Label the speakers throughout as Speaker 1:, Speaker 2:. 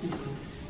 Speaker 1: Thank you.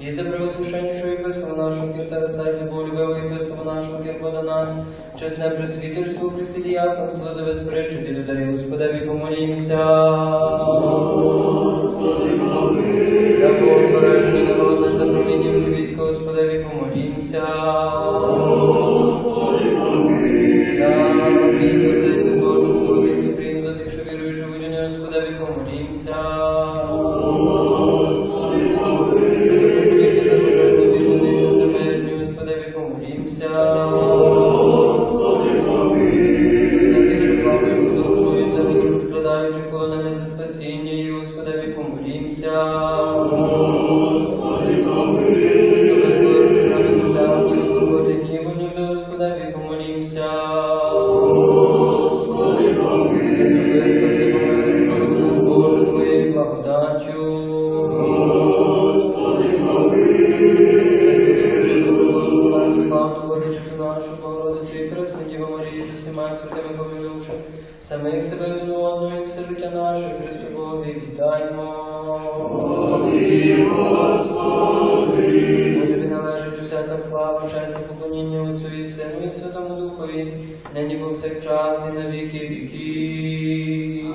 Speaker 1: І за превосвященнішого єпископа нашого Киртараса, і за болюбивого єпископа нашого Кирподана, чесне пресвітерство Христі діяконство, за безпречити людей, Господеві помолімся. За побережний народ наш за правління війська, Господеві помолімся. І Крисну Діву Марію, з усіма святими помилувши, самих себе і все життя наше, Христу Богові, вітаймо. Бо тобі належить усяка слава, і поклоніння Отцю і Сину і Святому Духові, нині повсякчас і на віки віків.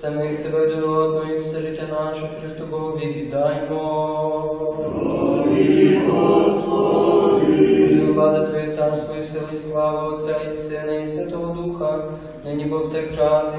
Speaker 2: Самих себе до і все життя наше Христу Богу віддаймо. Влада Твоє царство сили, і слава Отця і Сина, і Святого Духа, нині повсякчас.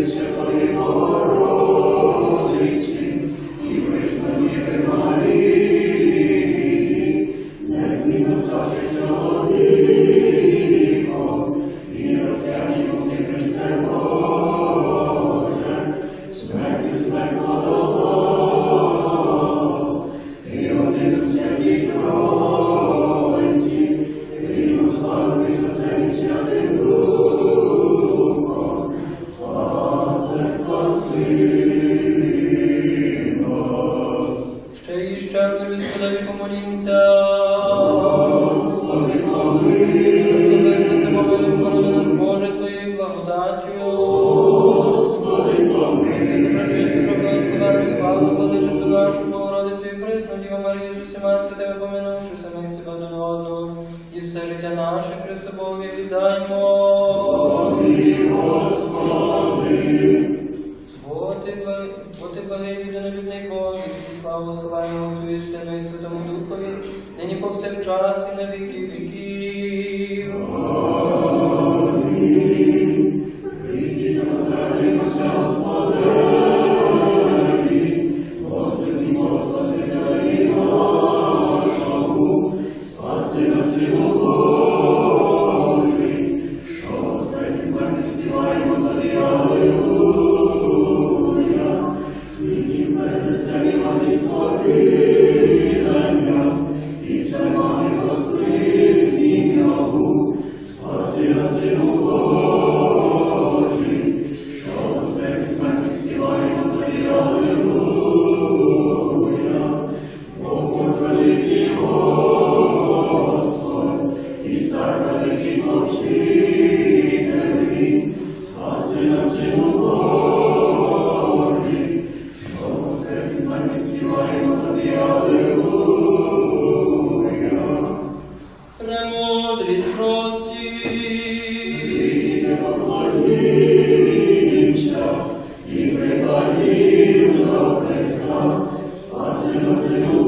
Speaker 2: Minister нині повсякчас і на віки віків. Senhor.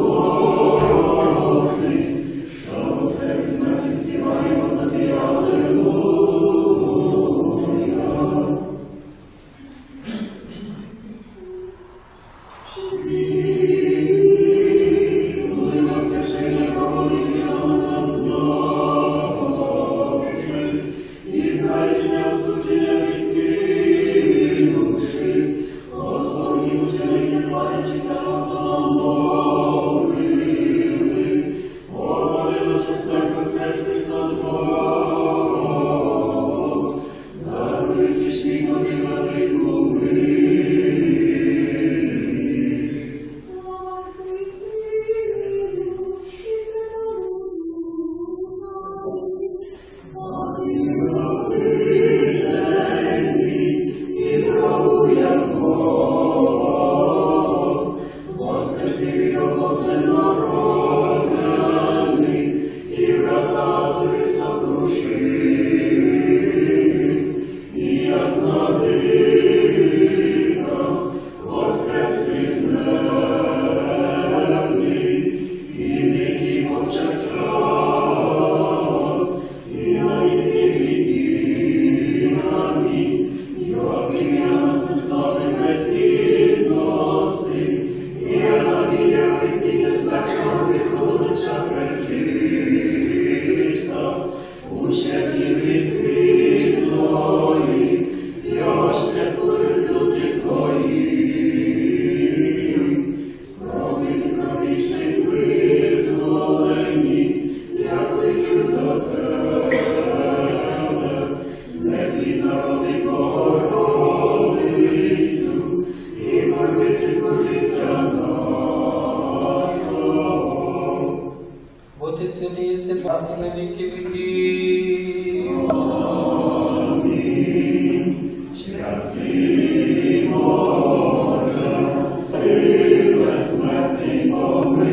Speaker 2: Будьмо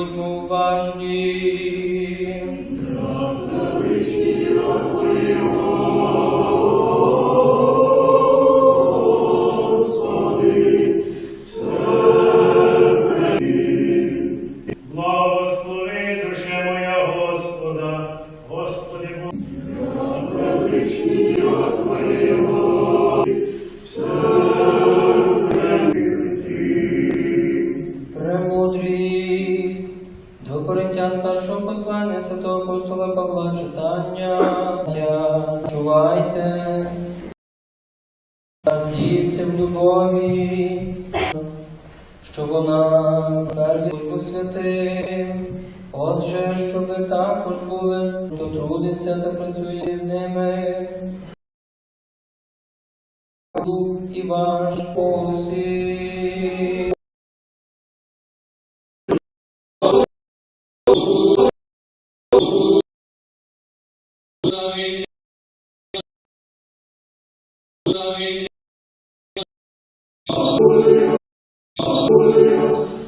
Speaker 2: будьмо уважні. Читання. Чувайте. Здійться в любові, що вона службу святим. Отже, щоб ви також були, хто трудиться та працює з ними. І ваш посіб. Thank you.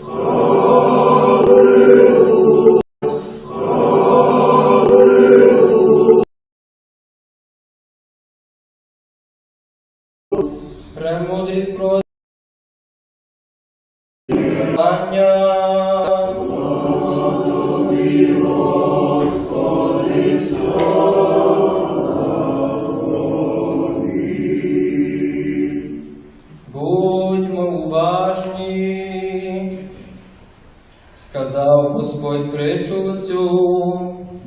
Speaker 2: Господь притчу цю,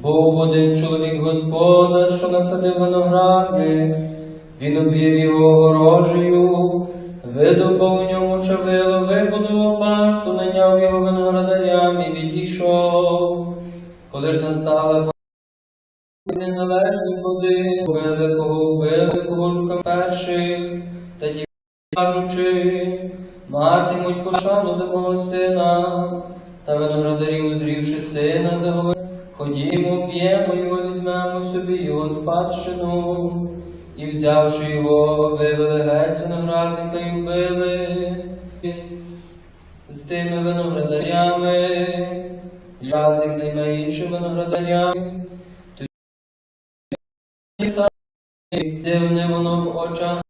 Speaker 2: був один чоловік господар, що насадив виногради, він обвів його огорожею, видобав у ньому чавило, вибудував башту, наняв його виноградарям і відійшов. Коли ж настала неналежні плоди, великого великого жука перших, та ті кажучи, матимуть пошану до мого сина, та виноградарі, узрівши сина, заговорили,
Speaker 1: Ходімо, п'ємо його, візьмемо собі його спадщину. І взявши його, вивели геть виноградника і вбили з тими виноградарями, радник найме іншим виноградарям. Тоді дивне воно в очах